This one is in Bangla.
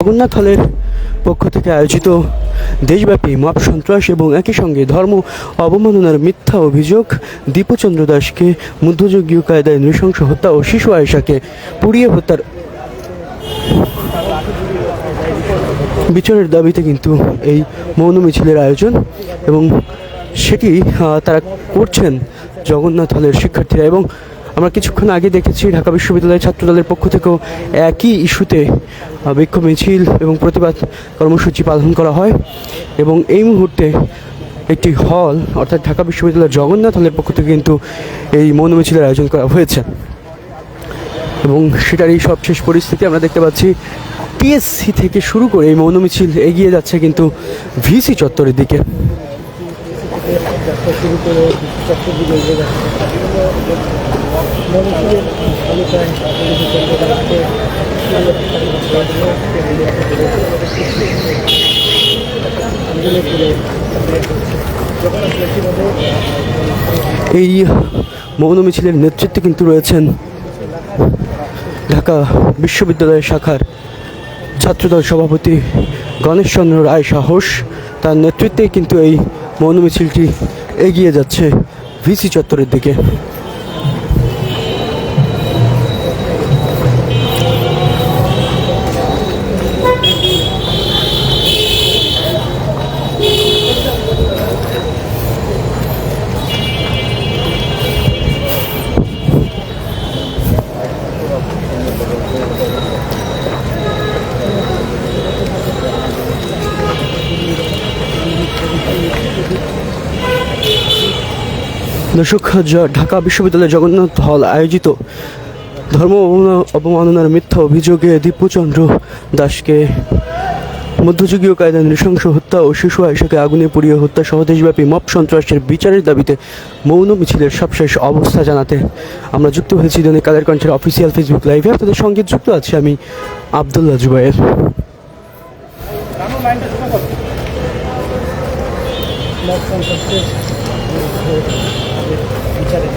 জগন্নাথ হলের পক্ষ থেকে আয়োজিত দেশব্যাপী মপ সন্ত্রাস এবং একই সঙ্গে ধর্ম অবমাননার মিথ্যা অভিযোগ, দীপচন্দ্র দাসকে মধ্যযুগীয় কায়দায় নৃশংস হত্যা ও শিশু আয়েশাকে পুড়িয়ে হত্যার বিচারের দাবিতে কিন্তু এই মৌন মিছিলের আয়োজন এবং সেটি তারা করছেন জগন্নাথ হলের শিক্ষার্থীরা এবং আমরা কিছুক্ষণ আগে দেখেছি ঢাকা বিশ্ববিদ্যালয়ের ছাত্রদলের পক্ষ থেকেও একই ইস্যুতে বিক্ষোভ মিছিল এবং প্রতিবাদ কর্মসূচি পালন করা হয় এবং এই মুহূর্তে একটি হল, অর্থাৎ ঢাকা বিশ্ববিদ্যালয়ের জগন্নাথ হলের পক্ষ থেকে কিন্তু এই মৌন মিছিলের আয়োজন করা হয়েছে। এবং সেটারই সবশেষ পরিস্থিতি আমরা দেখতে পাচ্ছি টিএসসি থেকে শুরু করে এই মৌন মিছিল এগিয়ে যাচ্ছে কিন্তু ভিসি চত্বরের দিকে। এই মৌন মিছিলের নেতৃত্বে কিন্তু রয়েছেন ঢাকা বিশ্ববিদ্যালয় শাখার ছাত্রদল সভাপতি গণেশচন্দ্র রায় সাহস। তার নেতৃত্বে কিন্তু এই মৌন মিছিলটি এগিয়ে যাচ্ছে ভিসি চত্বরের দিকে। দর্শক ঢাকা বিশ্ববিদ্যালয় জগন্নাথ হল আয়োজিত ধর্ম অবমাননার মিথ্যা অভিযোগে দীপুচন্দ্র দাসকে মধ্যযুগীয় কায়দায় নৃশংস হত্যা ও শিশু আয়সাকে আগুনে পুড়িয়ে হত্যা সহ দেশব্যাপী মপ সন্ত্রাসের বিচারের দাবিতে মৌন মিছিলের সবশেষ অবস্থা জানাতে আমরা যুক্ত হয়েছি দৈনিক কালের কণ্ঠের অফিসিয়াল ফেসবুক লাইভে। আপনাদের সঙ্গে যুক্ত আছি আমি আবদুল্লাহ জুবাইর বিচারে